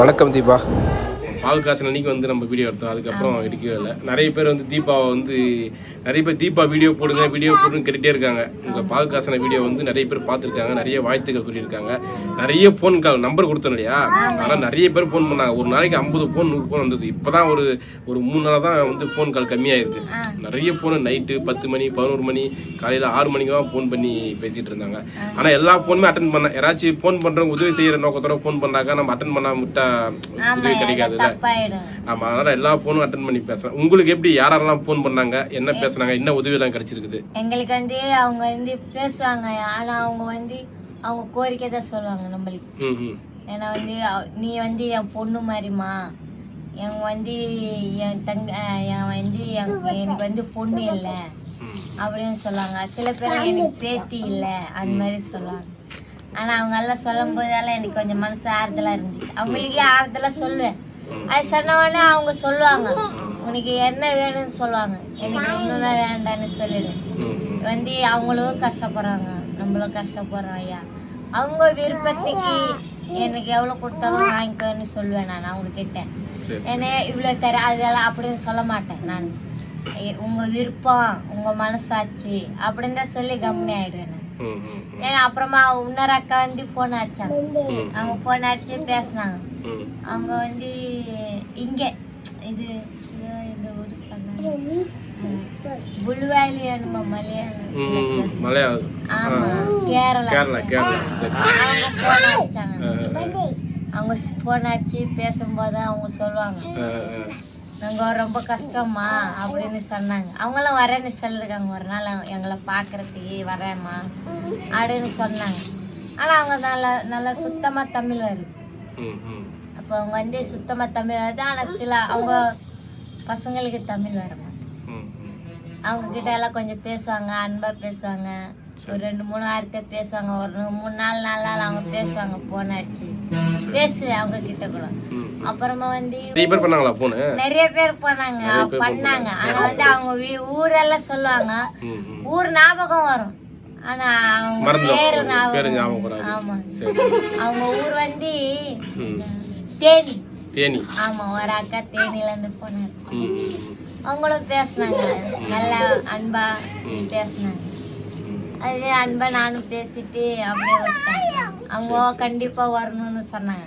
வணக்கம் தீபா. பால் காசு அன்னைக்கு வந்து நம்ம வீடியோ எடுத்தோம். அதுக்கப்புறம் எடுக்கவே இல்லை. நிறைய பேர் வந்து தீபாவை வந்து நிறைய பேர் தீபா வீடியோ போடுங்க வீடியோ போடுன்னு கேட்டுட்டே இருக்காங்க. உங்கள் பால் காசன வீடியோ வந்து நிறைய பேர் பார்த்துருக்காங்க நிறைய வாழ்த்துக்கள் சொல்லியிருக்காங்க. நிறைய ஃபோன் கால் நம்பர் கொடுத்தோம் இல்லையா? ஆனால் நிறைய பேர் ஃபோன் பண்ணாங்க. ஒரு நாளைக்கு ஐம்பது ஃபோன் நூறு ஃபோன் வந்தது. இப்போதான் ஒரு ஒரு மூணு நாளாக தான் வந்து ஃபோன் கால் கம்மியாயிருக்கு. நிறைய ஃபோன் நைட்டு பத்து மணி பதினோரு மணி காலையில் ஆறு மணிக்கு தான் ஃபோன் பண்ணி பேசிட்டு இருந்தாங்க. ஆனால் எல்லா ஃபோனுமே அட்டன் பண்ண யாராச்சும் ஃபோன் பண்ணுறவங்க உதவி செய்யற நோக்கத்தோட ஃபோன் பண்ணாக்க நம்ம அட்டன் பண்ணாம விட்டா உதவி தப்பாயிடும் ஆமா அதனால எல்லா போனும் அட்டன் பண்ணி பேசுறேன் உங்களுக்கு எப்படி யாரெல்லாம் ஃபோன் பண்ணாங்க என்ன பேசுனாங்க என்ன உதவி எல்லாம் கிடைச்சிருக்குது? எங்களுக்கு வந்து அவங்க வந்து பேசுவாங்க. ஆனா அவங்க வந்து அவங்க கோரிக்கை தான் சொல்லுவாங்க நம்மளுக்கு. ஏன்னா வந்து நீ வந்து என் பொண்ணு மாதிரிமா என் வந்து என் தங்க என் வந்து என்- எனக்கு வந்து பொண்ணு இல்லை. அப்படின்னு சொல்லுவாங்க. சில பேர் எனக்கு பேத்தி இல்லை. அந்த மாதிரி சொல்லுவாங்க. ஆனா அவங்க எல்லாம் சொல்லும் போதெல்லாம் எனக்கு கொஞ்சம் மனசு ஆறுதலா இருந்துச்சு. அவங்களுக்கே ஆறுதலா சொல்லுவேன். அது சொன்ன உடனே அவங்க சொல்லுவாங்க உனக்கு என்ன வேணும்னு சொல்லுவாங்க. எனக்கு ஒண்ணுமே வேண்டாம்னு சொல்லிடு. வந்து அவங்களும் கஷ்டப்படுறாங்க. நம்மளும் கஷ்டப்படுறோம் ஐயா. அவங்க விருப்பத்துக்கு எனக்கு எவ்வளவு கொடுத்தாலும் வாங்கிக்கோன்னு சொல்லுவேன் நான் அவங்க கிட்ட ஏன்னா இவ்வளவு தர அதெல்லாம் அப்படின்னு சொல்ல மாட்டேன் நான். உங்க விருப்பம் உங்க மனசாட்சி அப்படின்னு தான் சொல்லி கம்மி ஆயிடுவேன். ஏன்னா அப்புறமா இன்னொரு அக்கா வந்து போன் அடிச்சாங்க. அவங்க போன் அடிச்சு பேசினாங்க. அவங்க வந்து இங்க. இது இதோ இந்த ஊர் சொன்னாங்க. புல்வாலி என்னமோ மலையாளம். மலையாளம். ஆமா கேரளா. கேரளா கேரளா. அவங்க போன் அடிச்சாங்க அஹ், அவங்க போன் அடிச்சு பேசும்போது அவங்க சொல்லுவாங்க. அஹ், அஹ். நாங்க ரொம்ப கஷ்டம்மா அப்படின்னு சொன்னாங்க. அவங்களும் வரேன்னு சொல்லிருக்காங்க. ஒரு நாள் எங்களை பார்க்கறதுக்கு வரேம்மா அப்படின்னு சொன்னாங்க. ஆனா அவங்க நல்லா நல்லா சுத்தமா தமிழ் வருது அப்போ அவங்க வந்து சுத்தமா தமிழ் வருது ஆனா சில அவங்க பசங்களுக்கு தமிழ் வர. அவங்க கிட்ட எல்லாம் கொஞ்சம் பேசுவாங்க அன்பா பேசுவாங்க. ஒரு ரெண்டு மூணு வாரத்தை பேசுவாங்க. ஒரு மூணு நாலு நாலு நாள் அவங்க பேசுவாங்க போன் அடிச்சு. பேசுவேன் அவங்க கிட்ட கூட. அப்புறமா வந்து நிறைய பேர் பண்ணாங்களா போனு நிறைய பேர் போனாங்க பண்ணாங்க. ஆனா வந்து அவங்க ஊரெல்லாம் சொல்லுவாங்க. ஊர் ஞாபகம் வரும். ஆனா அவங்க. பேரு ஞாபகம். ஆமா. அவங்க ஊர் வந்து. தேனி தேனி ஆமா ஒரு அக்கா தேனில இருந்து போனாங்க. அவங்களும் பேசுனாங்க நல்லா அன்பா. பேசுனாங்க. அது அன்பா நானும் பேசிட்டு அப்படியே விட்டேன் அவங்க கண்டிப்பா வரணும்னு சொன்னாங்க.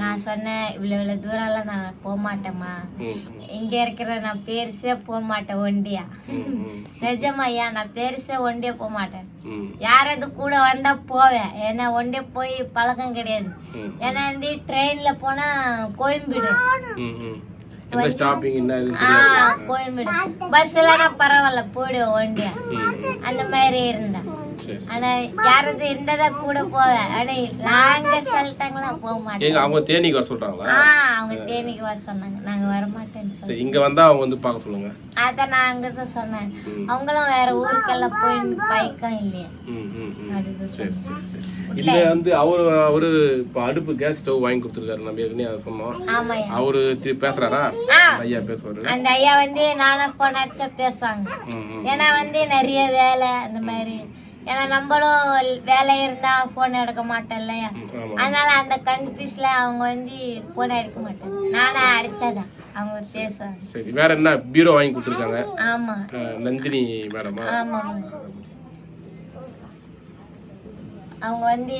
நான் சொன்னேன் இவ்வளவு இவ்வளவு தூரம் எல்லாம் நான் போக மாட்டேம்மா இங்க இருக்கிற நான் பெருசே போக மாட்டேன் ஒண்டியா. நிஜமா ஐயா நான் பெருசே ஒண்டியே போக மாட்டேன் யாராவது கூட வந்தா போவேன் ஏன்னா ஒண்டே போய் பழக்கம் கிடையாது. ஏன்னா வந்து ட்ரெயின்ல போனா கோயம்பேடு. கோயம்பேடு. பஸ்ல பரவாயில்ல போயிடுவேன் ஒண்டியா. அந்த மாதிரி இருந்தேன். ஆனா யாராவது இருந்ததா கூட போவேன் ஆனா லாங்க சொல்லிட்டாங்களா? போக மாட்டேன். அவங்க தேனிக்கு வர சொல்றாங்களா? ஆ அவங்க தேனிக்கு வர சொன்னாங்க. நாங்க வர மாட்டேன்னு சரி இங்க வந்தா அவங்க வந்து பார்க்க சொல்லுங்க. அதான் நான் அங்கதான் சொன்னேன். அவங்களும் வேற ஊருக்கெல்லாம் போய் பைக்கம் இல்லையா. சரி சொன்னேன். சரி. சரி இல்ல வந்து அவரு அவரு இப்ப அடுப்பு கேஸ் ஸ்டவ் வாங்கி கொடுத்துருக்காரு. நம்ம ஏற்கனவே அதை சொன்னோம். அவரு திருப்பி பேசுறாரா? ஐயா பேசுவாரு. அந்த ஐயா வந்து நானும் போன் அடிச்சா பேசுவாங்க. ஏன்னா வந்து நிறைய வேலை அந்த மாதிரி. ஏன்னா நம்மளும் வேலை இருந்தா போன் எடுக்க மாட்டோம் இல்லையா அதனால அந்த கன்ஃபியூஸ்ல அவங்க வந்து போன் எடுக்க மாட்டாங்க. நானா அடிச்சாதான். அவங்க பேசுவாங்க சரி வேற என்ன? பீரோ வாங்கி கொடுத்துருக்காங்க. ஆமா. அஹ், நந்தினி மேடமா? ஆமா அவங்க வந்து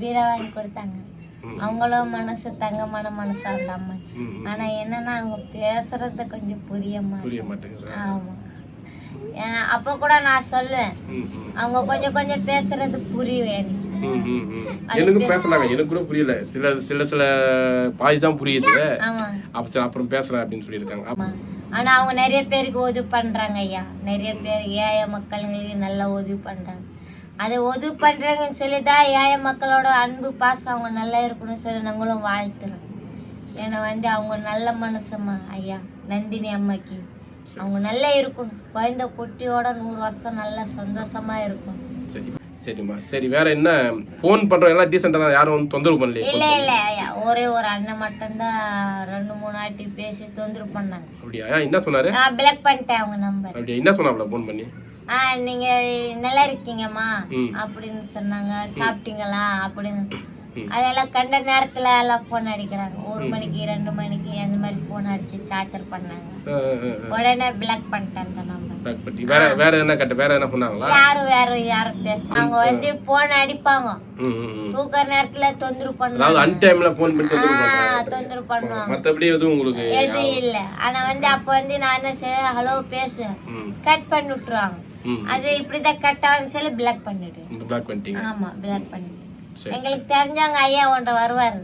பீரா வாங்கி கொடுத்தாங்க. அவங்களும் மனசு தங்கமான மனசா அந்த அம்மா ம், ம். ஆனா என்னன்னா அவங்க பேசுறது கொஞ்சம் புரிய மாட்டேங்குது. ஆமா. அப்ப கூட நான் சொல்லுவேன். அவங்க கொஞ்சம் கொஞ்சம் பேசுறது புரியும் எனக்கு. எனக்கும் பேசுனாங்க எனக்கு கூட புரியல. சில சில சில பாதி தான் புரியுது. அப்ப அப்புறம் பேசுறேன் அப்படின்னு சொல்லியிருக்காங்க. ஆனா அவங்க நிறைய பேருக்கு உதவி பண்றாங்க ஐயா. நிறைய பேர் ஏழை மக்களுங்களுக்கு நல்லா உதவி பண்றாங்க. அது உதவி பண்றாங்கன்னு சொல்லிதான் ஏழை மக்களோட அன்பு பாசம் அவங்க நல்லா இருக்கணும்னு சொல்லி நாங்களும் வாழ்த்துறோம். ஏன்னா வந்து அவங்க நல்ல மனசுமா ஐயா. நந்தினி அம்மாக்கு. அவங்க நல்லா இருக்கணும். குழந்தை குட்டியோட நூறு வருஷம் நல்லா சந்தோஷமா இருக்கும் சரி சரிம்மா. சரி வேற என்ன? ஃபோன் பண்றவங்க எல்லாம் டீசெண்டா தான் யாரும் வந்து தொந்தரவு பண்ணலையே இல்ல இல்ல ஒரே ஒரு அண்ணன் மட்டும்தான் ரெண்டு மூணு வாட்டி பேசி தொந்தரவு பண்ணாங்க. அப்படியா? என்ன சொன்னாரு? நான் பிளாக் பண்ணிட்டேன் அவங்க நம்பர் அப்படியா? என்ன சொன்னாப்ல ஃபோன் பண்ணி? ஆ நீங்க நல்லா இருக்கீங்கம்மா. அப்படின்னு சொன்னாங்க. சாப்பிட்டீங்களா அப்படின்னு. அதெல்லாம் கண்ட நேரத்துல எல்லாம் போன் அடிக்கிறாங்க. ஒரு மணிக்கு ரெண்டு மணிக்கு அந்த மாதிரி போன் அடிச்சு டார்ச்சர் பண்ணாங்க. உடனே பிளாக் பண்ணிட்டேன் அந்த நம்பர். வேற வேற என்ன கட்ட வேற என்ன பண்ணாங்களா யாரும் வேற யாரும் பேச அவங்க வந்து போன் அடிப்பாங்க. தூக்க நேரத்துல தொந்தரவு பண்ணுவாங்க. அன்டைம்ல போன் பண்ணி தொந்தரவு பண்ணுவாங்க. மத்தபடி எதுவும் உங்களுக்கு எதுவும் இல்ல. ஆனா வந்து அப்ப வந்து நான் என்ன செய்வேன்? ஹலோ பேசுவேன். கட் பண்ணி விட்டுருவாங்க. அது இப்படிதான் கட் ஆகுன்னு சொல்லி பிளாக் பண்ணிட்டு பிளாக் பண்ணிட்டீங்க. ஆமா பிளாக் பண்ணிட்டு எங்களுக்கு தெரிஞ்சவங்க ஐயா ஒன்ற வருவாரு.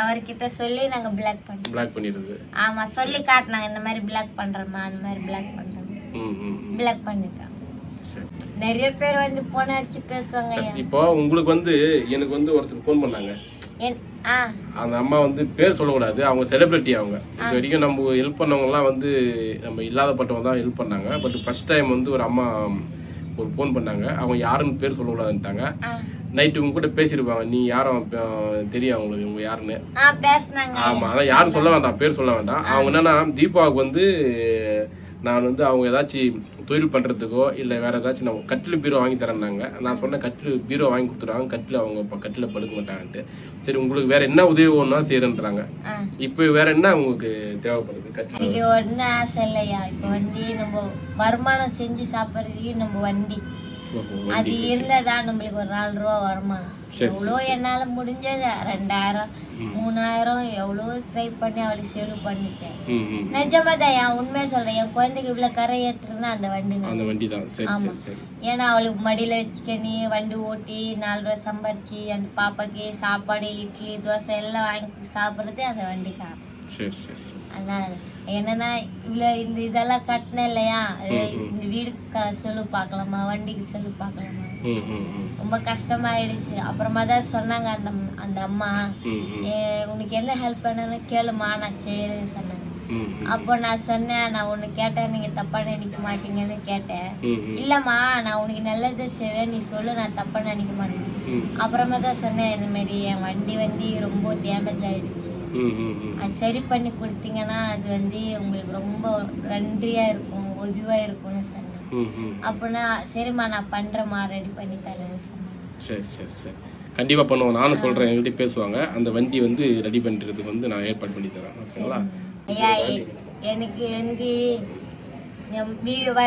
அவர்கிட்ட சொல்லி நாங்க பிளாக் பண்ணோம் பிளாக் பண்ணிடுது ஆமா சொல்லி காட்டினாங்க இந்த மாதிரி பிளாக் பண்றோமா அந்த மாதிரி பிளாக் பண்றோம். பிளாக் பண்ணிட்டாங்க சரி. நிறைய பேர் வந்து போன அடிச்சு பேசுவாங்க. இப்போ உங்களுக்கு வந்து எனக்கு வந்து ஒருத்தர் ஃபோன் பண்ணாங்க. அந்த அம்மா வந்து பேர் சொல்லக்கூடாது அவங்க செலிபிரிட்டி அவங்க. இது வரைக்கும் நம்ம ஹெல்ப் பண்ணவங்கலாம் வந்து நம்ம இல்லாதப்பட்டவங்க தான் ஹெல்ப் பண்ணாங்க. பட் ஃபர்ஸ்ட் டைம் வந்து ஒரு அம்மா ஒரு ஃபோன் பண்ணாங்க. அவங்க யாருன்னு பேர் சொல்லக்கூடாதுன்ட்டாங்க. நைட்டு உங்க கூட பேசியிருப்பாங்க நீ யாரும் தெரியும் அவங்களுக்கு இவங்க யாருன்னு? ஆமா அதான் யாரும் சொல்ல வேண்டாம். பேர் சொல்ல வேண்டாம். அவங்க என்னன்னா தீபாவுக்கு வந்து நான் வந்து அவங்க ஏதாச்சும் தொழில் பண்றதுக்கோ இல்ல வேற ஏதாச்சும் நான் கட்டில் பீரோ வாங்கி தரேன்னாங்க. நான் சொன்ன கட்டில் பீரோ வாங்கி கொடுத்துருவாங்க கட்டில் அவங்க இப்போ கட்டில் படுக்க மாட்டாங்கன்ட்டு. சரி உங்களுக்கு வேற என்ன உதவி வேணும்னா செய்யறேன்றாங்க இப்போ வேற என்ன உங்களுக்கு தேவைப்படுது? கட்டில் எனக்கு ஒன்றும் ஆசை இல்லையா? இப்போ வந்து நம்ம வருமானம் செஞ்சு சாப்பிட்றதுக்கு நம்ம வண்டி. அது இருந்தா நம்மளுக்கு ஒரு நாலு ரூபா வருமானம் சரி, எவ்வளோ என்னால முடிஞ்சது. ரெண்டாயிரம் மூணாயிரம் எவ்வளோ ட்ரை பண்ணி அவளுக்கு செலவு பண்ணிட்டேன். ம் ம் நிஜமாதான் என் உண்மையை சொல்றேன். என் குழந்தைக்கு இவ்வளவு கரை ஏத்துறதுன்னா அந்த வண்டி தான். அந்த வண்டி தான். ஏன்னா அவளுக்கு மடியில வச்சுக்கணி வண்டி ஓட்டி நாலு ரூபா சம்பாரிச்சு அந்த பாப்பாக்கு சாப்பாடு இட்லி தோசை எல்லாம் வாங்கி சாப்பிடுறது அந்த வண்டிக்காக சரி என்னன்னா இவ்வளவு இந்த இதெல்லாம் கட்டினேன் இல்லையா. இந்த வீடுக்கு க- செலவு பார்க்கலாமா? வண்டிக்கு செலவு பார்க்கலாமா? ம் ம் ம். ரொம்ப கஷ்டமாயிடுச்சு. அப்புறமா தான் சொன்னாங்க அந்த அந்த அம்மா. ம் ம். "ஏ, உனக்கு என்ன ஹெல்ப் பண்ணணும் கேளுமா? நான் செய்யறேன்னு சொன்னாங்க. அப்போ நான் சொன்னேன் நான் உன்னை கேட்டேன் நீங்க தப்பா நினைக்க மாட்டீங்கன்னு கேட்டேன். இல்லம்மா நான் உனக்கு நல்லது செய்வேன் நீ சொல்லு நான் தப்பா நினைக்க மாட்டேன். அப்புறமா தான் சொன்னேன் இந்த மாதிரி என் வண்டி வண்டி ரொம்ப டேமேஜ் ஆயிடுச்சு. அது சரி பண்ணி கொடுத்தீங்கன்னா அது வந்து உங்களுக்கு ரொம்ப நன்றியா இருக்கும் உதவியா இருக்கும்னு சொன்னேன். அப்படின்னா சரிம்மா நான் பண்றேம்மா ரெடி பண்ணி தரேன்னு சொன்னேன். சரி சரி சரி. கண்டிப்பாக பண்ணுவோம். நானும் சொல்கிறேன் எங்கள்கிட்ட பேசுவாங்க. அந்த வண்டி வந்து ரெடி பண்ணுறதுக்கு வந்து நான் ஏற்பாடு பண்ணி தரேன். ஓகேங்களா? எனக்கு வந்து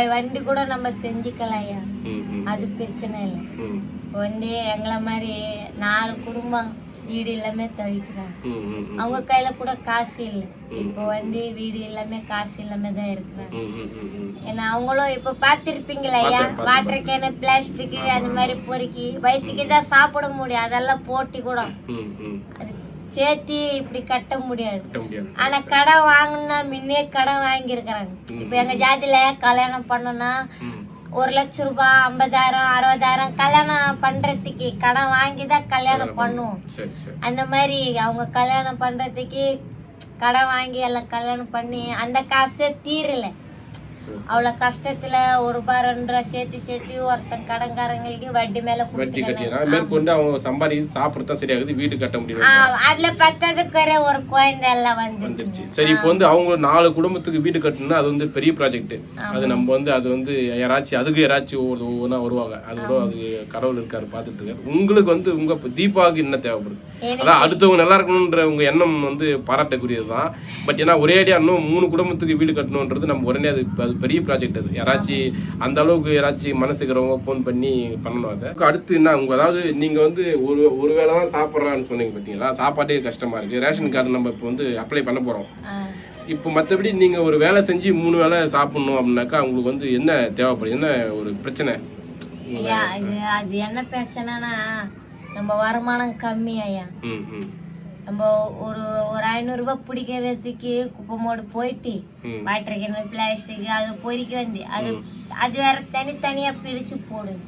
வண்டி கூட நம்ம செஞ்சுக்கலாம் ஐயா ம் ம். அது பிரச்சனை இல்லை. வந்து எங்களை மாதிரி நாலு குடும்பம் வீடு எல்லாமே தவிக்கிறாங்க. அவங்க கையில கூட காசு இல்லை. இப்போ வந்து வீடு எல்லாமே காசு இல்லாம தான் இருக்கிறாங்க. ஏன்னா அவங்களும் இப்ப பாத்திருப்பீங்களா ஐயா? வாட்டர் கேனு பிளாஸ்டிக் அந்த மாதிரி பொறுக்கி வயிற்றுக்கு தான் சாப்பிட முடியும் அதெல்லாம் போட்டி கூட. அது சேர்த்து இப்படி கட்ட முடியாது. ஆனா கடன் வாங்கணும்னா முன்னே கடன் வாங்கியிருக்கிறாங்க. இப்ப எங்க ஜாதியில கல்யாணம் பண்ணணும்னா ஒரு லட்சம் ரூபாய் ஐம்பதாயிரம் அறுபதாயிரம் கல்யாணம் பண்றதுக்கு கடன் வாங்கி தான் கல்யாணம் பண்ணுவோம். அந்த மாதிரி அவங்க கல்யாணம் பண்றதுக்கு கடன் வாங்கி எல்லாம் கல்யாணம் பண்ணி அந்த காசே தீரல. ஓ. அவ்வளவு கஷ்டத்துல ஒரு ரூபாய் ரெண்டு ரூபாய் சேர்த்து சேர்த்து ஒருத்தன் கடன்காரங்களுக்கு வட்டி மேல வட்டி. கட்டிடுறாங்க மேற்கொண்டு அவங்க சம்பாதிச்சு சாப்பிட்டு தான் சரியாகுது வீடு கட்ட முடியும் அதுல பத்ததுக்கு ஒரே குழந்தை எல்லாம் வந்துருச்சு. சரி இப்போ வந்து அவங்க நாலு குடும்பத்துக்கு வீடு கட்டணும்னா அது வந்து பெரிய ப்ராஜெக்ட் அது நம்ம வந்து அது வந்து யாராச்சும் அதுக்கு யாராச்சும் ஒரு ஒவ்வொன்றா வருவாங்க. அது கூட அது கடவுள் இருக்காரு பார்த்துட்டு இருக்காரு. உங்களுக்கு வந்து உங்க தீபாவுக்கு என்ன தேவைப்படுது? அதான் அடுத்தவங்க நல்லா இருக்கணுன்ற உங்க எண்ணம் வந்து பாராட்டக்கூடியது தான் பட் ஏன்னா ஒரே அடியா இன்னும் மூணு குடும்பத்துக்கு வீடு கட்டணுன்றது நம்ம உடனே அது பெரிய ப்ராஜெக்ட் அது. யாராச்சும் அந்த அளவுக்கு யாராச்சும் மனசுக்கிறவங்க ஃபோன் பண்ணி பண்ணணும் அதை. அடுத்து என்ன உங்க அதாவது நீங்க வந்து ஒரு ஒரு வேளை தான் சாப்பிட்றான்னு சொன்னீங்க பார்த்தீங்களா? சாப்பாட்டே கஷ்டமா இருக்கு. ரேஷன் கார்டு நம்ம இப்போ வந்து அப்ளை பண்ண போறோம். இப்போ மற்றபடி நீங்க ஒரு வேலை செஞ்சு மூணு வேளை சாப்பிடணும் அப்படின்னாக்கா உங்களுக்கு வந்து என்ன தேவைப்படுது என்ன ஒரு பிரச்சனை? அது என்ன பிரச்சனைனா நம்ம வருமானம் கம்மி ஐயா. ம் ம். நம்ம ஒரு ஒரு ஐநூறு ரூபாய் பிடிக்கிறதுக்கு குப்பை மோடு போயிட்டு வாட்டர் கேன் பிளாஸ்டிக் அது பொறிக்க வந்து அது அது வேற தனித்தனியா பிரிச்சு போடுது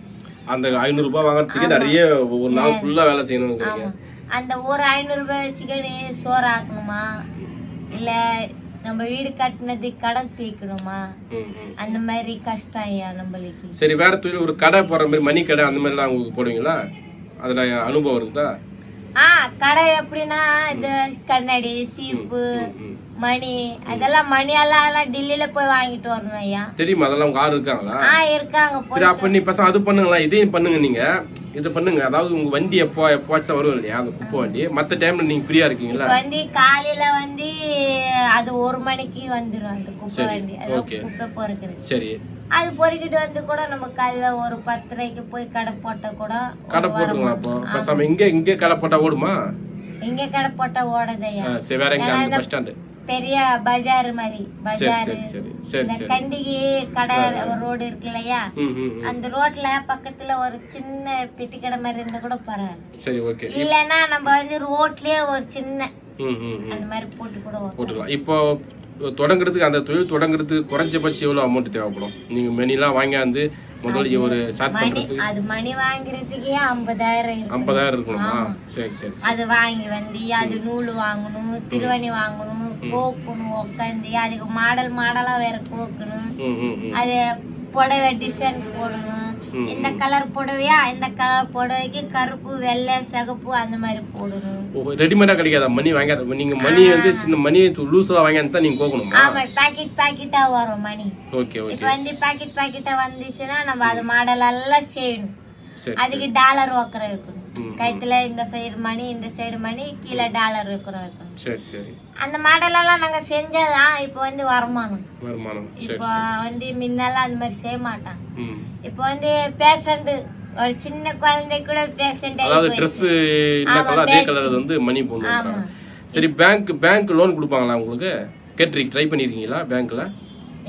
அந்த ஐநூறு ரூபாய் வாங்குறதுக்கே நிறைய ஒரு நாள் ஃபுல்லா வேலை செய்யணும் ஆமா. அந்த ஒரு ஐநூறு ரூபாய் வச்சுக்கணி சோறு ஆக்கணுமா? இல்ல நம்ம வீடு கட்டினது கடன் தீர்க்கணுமா? ம் ம். அந்த மாதிரி கஷ்டம் ஐயா நம்மளுக்கு. சரி வேற தொழில் ஒரு கடை போடுற மாதிரி மணி கடை அந்த மாதிரிலாம் உங்களுக்கு போடுவீங்களா? அதுல அனுபவம் இருக்குதா ஆ கடை எப்படின்னா இது கண்ணாடி சீப்பு. மணி அதெல்லாம் மணி எல்லாம் டெல்லியில போய் வாங்கிட்டு வரணும் ஐயா. தெரியுமா அதெல்லாம் உங்க ஆள் இருக்காங்களா? ஆ இருக்காங்க சரி அப்ப நீ பசங்க அது பண்ணுங்களா இதையும் பண்ணுங்க நீங்க. இது பண்ணுங்க அதாவது உங்க வண்டி எப்போ எப்போச்சும் வரும் இல்லையா அந்த குப்பை வண்டி. மத்த டைம்ல நீங்க ஃப்ரீயா இருக்கீங்களா? வந்து காலையில வந்து அது ஒரு மணிக்கு வந்துரும் அந்த குப்பை வண்டி. அது okay. குப்பை பொறுக்குது சரி. அது பொறுக்கிட்டு வந்து கூட நம்ம காலையில ஒரு பத்தரைக்கு போய் கடை போட்டா கூட ஒரு கடை போட்டுங்களா அப்போ. ஆகும். பேசாம இங்க இங்க கடை போட்டா ஓடுமா? இங்க கடை போட்டா ஓடுதையா ஆ, சரி வேற எங்க ஏன்னா அந்த இந்த பஸ் ஸ்டாண்டு. பெரிய பஜார் மாதிரி. பஜார். இந்த கண்டிகை கடை ரோடு இருக்கு இல்லையா. அந்த ரோட்ல பக்கத்துல ஒரு சின்ன பெட்டி கடை மாதிரி இருந்தா கூட பரவாயில்ல. இல்லைன்னா நம்ம வந்து ரோட்லயே ஒரு சின்ன அந்த மாதிரி போட்டு கூட. போட்டுக்கலாம். இப்போ தொடங்குறதுக்கு அந்த தொழில் தொடங்குறதுக்கு குறைஞ்சபட்சம் எவ்வளோ அமௌண்ட் தேவைப்படும்? நீங்க மெனிலாம் வாங்கியாந்து முதல்ல ஒரு ஸ்டார்ட் மணி பண்றதுக்கு அது மணி வாங்குறதுக்கே ஐம்பதாயிரம் ஐம்பதாயிரம் இருக்கணுமா. சரி சரி. அது வாங்கி வந்து அது நூல் வாங்கணும் திருவணி வாங்கணும் கோக்கணும் உக்காந்து அதுக்கு மாடல் மாடலா வேற கோக்கணும். அது புடவை டிசைன் போடணும். இந்த கலர் புடவையா? இந்த கலர் புடவைக்கு கருப்பு வெள்ளை சிகப்பு அந்த மாதிரி போடணும். ரெடிமேடா கிடைக்காதா? மணி வாங்காத நீங்க மணி வந்து சின்ன மணி வாங்கியாந்து தான் நீங்க கோக்கணுமா ஆமா பாக்கெட் பாக்கெட்டா வரும் மணி. ஓகே இப்ப ஓகே வந்து பாக்கெட் பாக்கெட்டா வந்துச்சுன்னா நம்ம அது மாடல் எல்லாம் செய்யணும். அதுக்கு டாலர் வைக்கிற வைக்கணும். ம், கழுத்துல இந்த சைடு மணி இந்த சைடு மணி கீழே டாலர் வைக்கிற வைக்கணும். சரி சரி. அந்த மாடல் எல்லாம் நாங்க செஞ்சாதான் இப்ப வந்து வருமானம். வருமானம். இப்போ வந்து முன்னெல்லாம் அந்த மாதிரி செய்ய மாட்டாங்க. இப்போ வந்து பேஷண்ட் ஒரு சின்ன குழந்தை கூட பேஷண்ட் அதாவது ட்ரெஸ் என்ன கலர் அதே கலர் வந்து மணி போடணும் சரி பேங்க் பேங்க் லோன் கொடுப்பாங்களா உங்களுக்கு? கேட்டிருக்கீங்க ட்ரை பண்ணிருக்கீங்களா பேங்க்ல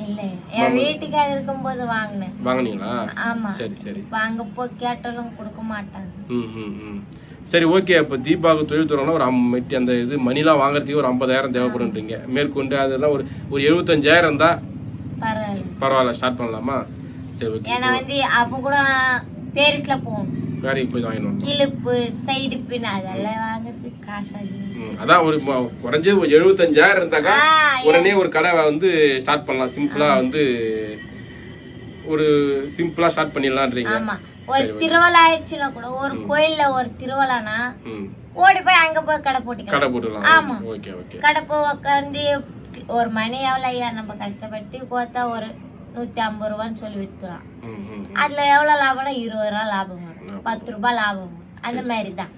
இல்ல. என் வீட்டுக்காரர் இருக்கும்போது வாங்கினேன். வாங்குனீங்களா? ஆமா. சரி சரி. அங்க போய் கேட்டாலும் கொடுக்க மாட்டாங்க. ம் ம் ம். சரி ஓகே இப்போ தீபாவுக்கு தொழில் தொடங்கினா ஒரு அம்~ அந்த இது மணிலாம் வாங்குறதுக்கு ஒரு ஐம்பதாயிரம் தேவைப்படுன்றீங்க மேற்கொண்டு அதெல்லாம் ஒரு ஒரு எழுபத்தஞ்சாயிரம் தான் பரவாயில்ல. ஸ்டார்ட் பண்ணலாமா? ஏன்னா வந்து அப்ப கூட பேரிஸ்ல போகணும் வேலைக்கு போய் வாங்கிடணும் கிளிப்பு சைடு பின் அதெல்லாம் வாங்குறதுக்கு காசு அதான் ஒரு குறைஞ்சது ஒரு எழுபத்தஞ்சாயிரம் இருந்தாக்கா ஆ, உடனே ஒரு கடை வந்து ஸ்டார்ட் பண்ணலாம். சிம்பிளா வந்து ஒரு சிம்பிளா ஸ்டார்ட் பண்ணிடலான்றீங்க. ஆமா. ஒரு திருவிழா ஆயிடுச்சுன்னா கூட ஒரு கோயில்ல ஒரு திருவிழானா ஓடி போய் அங்க போய் கடை போட்டுக்கலாம். கடை ஆமா. போட்டுடலாம் ஓகே ஓகே. கடை போய் உட்காந்து ஒரு மணி எவ்வளோ ஐயா. நம்ம கஷ்டப்பட்டு கோத்தா ஒரு நூத்தி ஐம்பது ரூபான்னு சொல்லி வித்துலாம் ம் ம் அதுல எவ்வளவு லாபம்னா இருபது ரூபா லாபம் வரும். பத்து ரூபாய் லாபம் வரும். அந்த மாதிரி தான்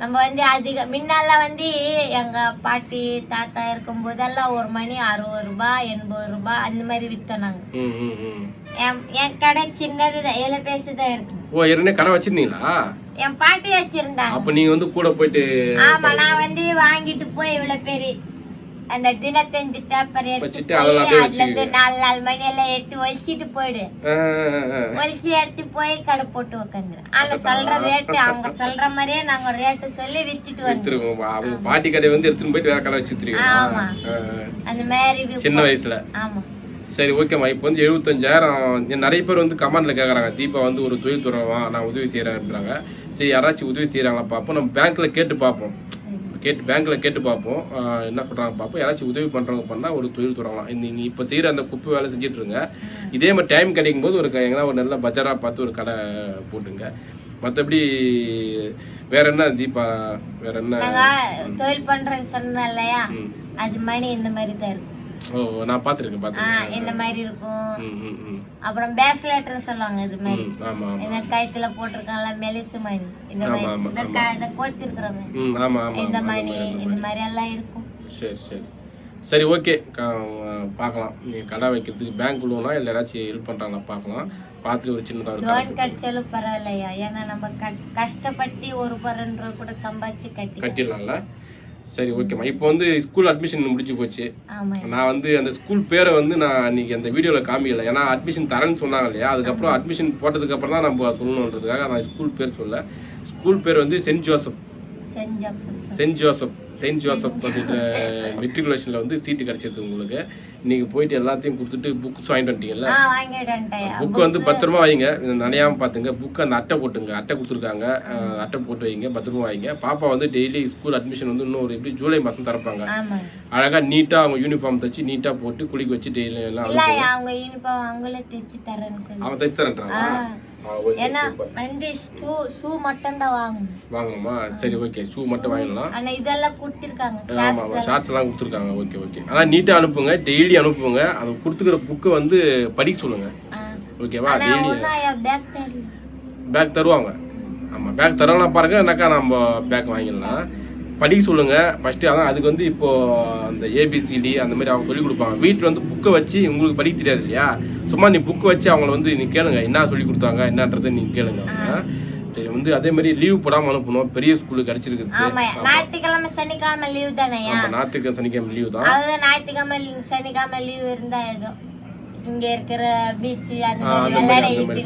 நம்ம வந்து அதிக முன்னெல்லாம் வந்து எங்க பாட்டி தாத்தா இருக்கும் போதெல்லாம் ஒரு மணி அறுபது ரூபாய் எண்பது ரூபாய் அந்த மாதிரி வித்தோம் நாங்க. என் கடை சின்னது தான் ஏழு பேசு தான் இருக்கும் ஓ ஏற்கனவே கடை வச்சிருந்தீங்களா? என் பாட்டி வச்சிருந்தாங்க. அப்ப நீங்க வந்து கூட போயிட்டு ஆமா நான் வந்து வாங்கிட்டு போய் இவ்வளவு பேரு அந்த தினத்தஞ்சு பேப்பர் எடுத்து அதுல இருந்து நாலு நாலு மணி எல்லாம் எடுத்து ஒழிச்சிட்டு போயிடு. ஒழிச்சு எடுத்து போய் கடை போட்டு உக்காந்துரும் ஆனா சொல்ற ரேட்டு அவங்க சொல்ற மாதிரியே நாங்க ரேட்டு சொல்லி வித்துட்டு வந்து எடுத்துருவோம் அவங்க பாட்டி கடை வந்து எடுத்துட்டு போயிட்டு வேற கடை வச்சு? ஆமா. அந்த மாதிரி. சின்ன வயசுல. ஆமா. சரி ஓகேம்மா இப்போ வந்து எழுபத்தஞ்சாயிரம் நிறைய பேர் வந்து கமெண்ட்ல கேட்குறாங்க தீபா வந்து ஒரு தொழில் துறவா நான் உதவி செய்கிறேன்றாங்க சரி யாராச்சும் உதவி செய்கிறாங்களா பார்ப்போம். நம்ம பேங்க்ல கேட்டு பார்ப்போம். கேட்டு பேங்க்ல கேட்டு பார்ப்போம். என்ன சொல்றாங்க பார்ப்போம். யாராச்சும் உதவி பண்றவங்க பண்ணா ஒரு தொழில் தொடங்கலாம். இந்த நீங்க இப்போ செய்யற அந்த குப்பை வேலை செஞ்சுட்டு இருங்க. இதே மாதிரி டைம் கிடைக்கும் போது ஒரு எங்கன்னா ஒரு நல்ல பஜாரா பார்த்து ஒரு கடை போட்டுங்க. மற்றபடி வேற என்ன தீபா? வேற என்ன? தொழில் பண்றேன்னு சொன்னேன் இல்லையா. அது மணி இந்த மாதிரி தான் இருக்கும். நான் பார்த்துருக்கேன் ஆஹ் பார்த்துருக்கேன் இந்த மாதிரி இருக்கும். அப்புறம் பேஸ்லேட்டர்னு சொல்லுவாங்க இது மாதிரி. இந்த கழுத்துல போட்டிருக்காங்கல்ல மெலிசு மணி இந்த மாதிரி. இந்த ஆமா. க- இந்த மணி மாதிரி எல்லாம் இருக்கும். சரி சரி. சரி ஓகே. பார்க்கலாம். நீங்கள் கடை வைக்கிறதுக்கு பேங்க் லோனா இல்லை ஏதாச்சும் ஹெல்ப் பண்ணுறாங்களா பார்க்கலாம். பார்த்துட்டு ஒரு சின்னதாக கடை லோன் கிடைச்சாலும் பரவாயில்லையா? ஏன்னா நம்ம கஷ்டப்பட்டு ஒரு ரூபாய் ரெண்டு ரூபா கூட சம்பாதிச்சு கட்டி கட்டிடலாம்ல? சரி ஓகேம்மா இப்போ வந்து ஸ்கூல் அட்மிஷன் முடிஞ்சு போச்சு. நான் வந்து அந்த ஸ்கூல் பேரை வந்து நான் இன்னைக்கு அந்த வீடியோவில் காமிக்கல. ஏன்னா அட்மிஷன் தரேன்னு சொன்னாங்க இல்லையா? அதுக்கப்புறம் அட்மிஷன் போட்டதுக்கு அப்புறம் தான் நம்ம சொல்லணுன்றதுக்காக நான் ஸ்கூல் பேர் சொல்ல. ஸ்கூல் பேர் வந்து Saint Joseph. Saint Joseph. Saint Joseph அப்படின்ற மெட்ரிகுலேஷனில் வந்து சீட்டு கிடைச்சிருக்கு உங்களுக்கு. நீங்கள் போயிட்டு எல்லாத்தையும் கொடுத்துட்டு புக்ஸ் வாங்கிட்டு வந்துட்டீங்கல்ல? புக் வந்து பத்திரமா வைங்க. இது நனையாம பாத்துங்க. புக் அந்த அட்டை போட்டுங்க. அட்டை கொடுத்துருக்காங்க. அட்டை போட்டு வைங்க. பத்திரமா வைங்க. பாப்பா வந்து டெய்லி ஸ்கூல் அட்மிஷன் வந்து இன்னும் ஒரு எப்படி ஜூலை மாசம் திறப்பாங்க. ஆமா. அழகா நீட்டா அவங்க யூனிஃபார்ம் தச்சு நீட்டா போட்டு குளிக்க வச்சு டெய்லி எல்லாம் அவங்க யூனிஃபார்ம் அவங்களே தைச்சு தரேன்னு தச்சு ஏன்னா வந்து ஷூ ஷூ மட்டும் தான் வாங்கணும். வாங்கணுமா? சரி ஓகே ஷூ மட்டும் வாங்கிடலாம். ஆனா இதெல்லாம் கொடுத்திருக்காங்க. ஆமா ஆமா ஷார்ட்ஸ் எல்லாம் கொடுத்துருக்காங்க. ஓகே ஓகே ஆனா நீட்டா அனுப்புங்க டெய்லி அனுப்புங்க. அது கொடுத்துக்கிற புக்கை வந்து படிக்க சொல்லுங்க. ஓகேவா டெய்லி பேக் தருவாங்க? ஆமா பேக் தரலாம் பாருங்க என்னக்கா நம்ம பேக் வாங்கிடலாம். படிக்க சொல்லுங்க. ஃபர்ஸ்ட் அதான் அதுக்கு வந்து இப்போ அந்த ஏபிசிடி அந்த மாதிரி அவங்க சொல்லி கொடுப்பாங்க. வீட்டில் வந்து புக்கை வச்சு உங்களுக்கு படிக்க தெரியாது இல்லையா? சும்மா நீ புக்கை வச்சு அவங்கள வந்து நீ கேளுங்க. என்ன சொல்லி கொடுத்தாங்க என்னன்றதை நீங்க கேளுங்க. சரி வந்து அதே மாதிரி லீவ் போடாம அனுப்பணும். பெரிய ஸ்கூலுக்கு கிடைச்சிருக்கு ஆமா ஞாயிற்றுக்கிழமை சனிக்கிழமை லீவ் ஆமா ஞாயிற்றுக்கிழமை சனிக்கிழமை லீவ் தான். அதாவது ஞாயிற்றுக்கிழமை சனிக்கிழமை லீவ் இருந்தா ஏதோ இங்க இருக்கிற பீச் அந்த மாதிரி.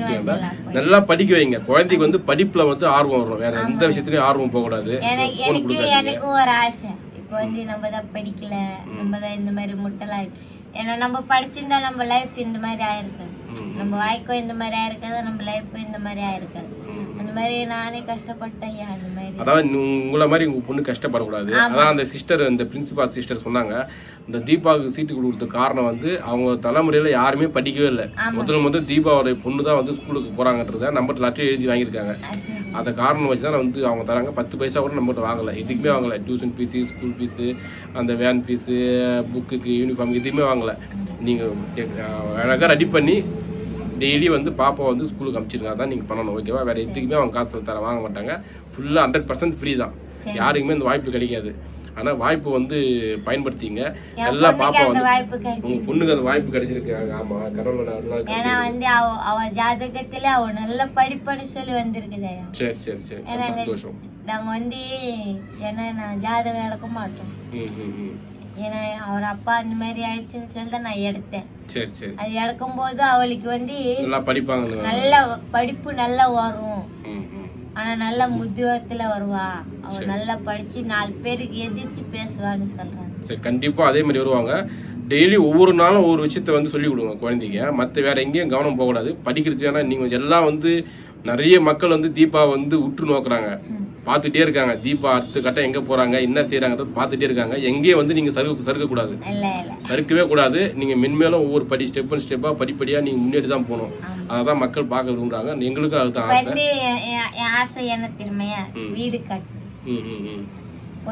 நல்லா படிக்க வைங்க. குழந்தைக்கு வந்து படிப்புல வந்து ஆர்வம் வரும் வேற எந்த விஷயத்துலயும் ஆர்வம் எனக்கு phone எனக்கு ஒரு ஆசை. இப்போ வந்து நம்ம தான் படிக்கல. நம்ம தான் இந்த மாதிரி முட்டலாம் ஏன்னா நம்ம படிச்சிருந்தா நம்ம லைஃப் இந்த மாதிரி ஆயிருக்காது. நம்ம வாய்க்கும் இந்த மாதிரி ஆயிருக்காது நம்ம லைஃப்பும் இந்த மாதிரி ஆயிருக்காது. மாதிரி நானே கஷ்டப்பட்டேன் அந்த மாதிரி? அதாவது உங்களை மாதிரி உங்க பொண்ணு கஷ்டப்படக்கூடாது. அதான் அந்த சிஸ்டர் அந்த பிரின்சிபால் சிஸ்டர் சொன்னாங்க. இந்த தீபாவுக்கு சீட்டு கொடுத்த காரணம் வந்து அவங்க தலைமுறையில யாருமே படிக்கவே இல்லை. முதல் முதல் தீபாவோட பொண்ணு தான் வந்து ஸ்கூலுக்கு போறாங்கன்றத நம்மகிட்ட லெட்டர் எழுதி வாங்கியிருக்காங்க. அது அந்த காரணம் வச்சு தான் வந்து அவங்க தராங்க. பத்து பைசா கூட நம்மகிட்ட வாங்கல. எதுக்குமே வாங்கல. டியூஷன் ஃபீஸு ஸ்கூல் ஃபீஸு அந்த வேன் ஃபீஸு புக்குக்கு யூனிஃபார்ம் எதுவுமே வாங்கல. நீங்கள் அழகாக ரெடி பண்ணி டெய்லி வந்து பாப்பா வந்து ஸ்கூலுக்கு அனுப்பிச்சிருங்க அதான் நீங்கள் பண்ணணும் ஓகேவா வேறு எதுக்குமே அவங்க காசு தர வாங்க மாட்டாங்க. ஃபுல்லாக ஹண்ட்ரட் பர்சன்ட் ஃப்ரீ தான். யாருக்குமே இந்த வாய்ப்பு கிடைக்காது. ஆனால் வாய்ப்பு வந்து பயன்படுத்திங்க. எல்லா பாப்பா வந்து உங்கள் பொண்ணுக்கு அந்த வாய்ப்பு கிடைச்சிருக்காங்க. ஆமாம் கடவுளோட அருளால் ஏன்னா கிடைச்சிருக்கு. வந்து அவ அவ ஜாதகத்துல அவ நல்ல படிப்புன்னு சொல்லி வந்திருக்குது. சரி சரி சரி. சந்தோஷம். நாங்க வந்து ஏன்னா நான் ஜாதகம் எடுக்க மாட்டோம். ஏன்னா அவர் அப்பா அந்த மாதிரி ஆயிடுச்சுன்னு சொல்லி தான் நான் எடுத்தேன். சரி சரி. அது எடுக்கும்போது அவளுக்கு வந்து நல்லா படிப்பாங்க நல்ல படிப்பு நல்லா வரும். ஆனா நல்ல முத்துவத்துல வருவா. அவ நல்லா படிச்சு நாலு பேருக்கு எதிர்த்து பேசுவான்னு சொல்றாங்க. சரி கண்டிப்பாக அதே மாதிரி வருவாங்க. டெய்லி ஒவ்வொரு நாளும் ஒவ்வொரு விஷயத்த வந்து சொல்லிக் கொடுங்க குழந்தைங்க மற்ற வேற எங்கேயும் கவனம் போகக்கூடாது. படிக்கிறது ஏன்னா நீங்கள் எல்லாம் வந்து நிறைய மக்கள் வந்து தீபா வந்து உற்று நோக்குறாங்க. பார்த்துட்டே இருக்காங்க. தீபா அடுத்த கட்டம் எங்கே போகிறாங்க என்ன செய்கிறாங்கிறது பார்த்துட்டே இருக்காங்க. எங்கேயும் வந்து நீங்கள் சறுக்க சறுக்கக்கூடாது. சறுக்கவே கூடாது. நீங்கள் மென்மேலும் ஒவ்வொரு படி ஸ்டெப் பை ஸ்டெப்பாக படிப்படியாக நீங்கள் முன்னேறி தான் போகணும். ஆமா. அதை தான் மக்கள் பார்க்க விரும்புகிறாங்க எங்களுக்கும் அதுதான் ஆசை. ஆசை என்ன தெரியுமையா ம். வீடு கட்டு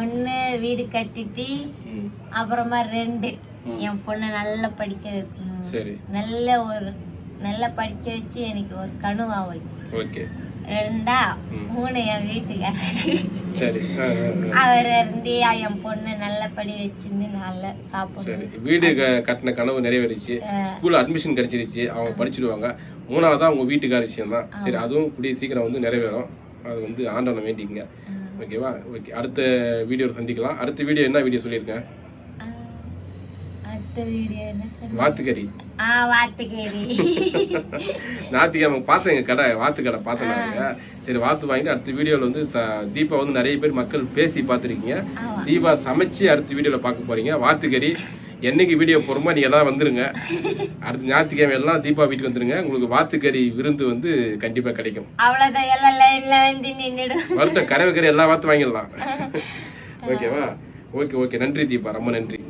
ஒண்ணு வீடு கட்டிட்டு அப்புறமா ரெண்டு. என் பொண்ணை நல்லா படிக்க வைக்கணும். சரி. நல்ல ஒரு நல்லா படிக்க வச்சு எனக்கு ஒரு கனவு ஓகே. ரெண்டா. மூணு என் வீட்டுக்காரர் அவர் இருந்து என் பொண்ணு நல்லா படி வச்சிருந்து நல்லா சாப்பிடுவோம். சரி. வீடு கட்டின கனவு நிறைவேறிச்சு. ஸ்கூல்ல அட்மிஷன் கிடைச்சிருச்சு. அவங்க படிச்சிடுவாங்க மூணாவதா உங்க வீட்டுக்கார விஷயம் தான் சரி அதுவும் கூடிய சீக்கிரம் வந்து நிறைவேறும். அது வந்து ஆண்டவனை வேண்டிக்கங்க. ஓகேவா? ஓகே அடுத்த வீடியோவில் சந்திக்கலாம். அடுத்த வீடியோ என்ன வீடியோ சொல்லியிருக்கேன்? அடுத்த வீடியோ என்ன வாத்துக்கறி. ஆ எங்கள் கடை? வாத்து கடை பார்த்தேன் சரி வாத்து வாங்கிட்டு அடுத்த வீடியோவில் வந்து தீபா வந்து நிறைய பேர் மக்கள் பேசி பார்த்துருக்கீங்க. தீபா சமைச்சு அடுத்த வீடியோவில் பார்க்க போறீங்க. வாத்துக்கறி என்னைக்கு வீடியோ போகிறோமோ நீங்கள் எல்லாம் வந்துருங்க. அடுத்த ஞாயிற்றுக்கிழமை எல்லாம் தீபா வீட்டுக்கு வந்துருங்க. உங்களுக்கு வாத்துக்கறி விருந்து வந்து கண்டிப்பாக கிடைக்கும். அவ்வளவுதான் எல்லாம் லைன்ல வந்து நின்னுடும். வறுத்த கறவை கறி எல்லா வாத்து வாங்கிடலாம். ஓகேவா? Okay okay. நன்றி தீபா. ரொம்ப நன்றி.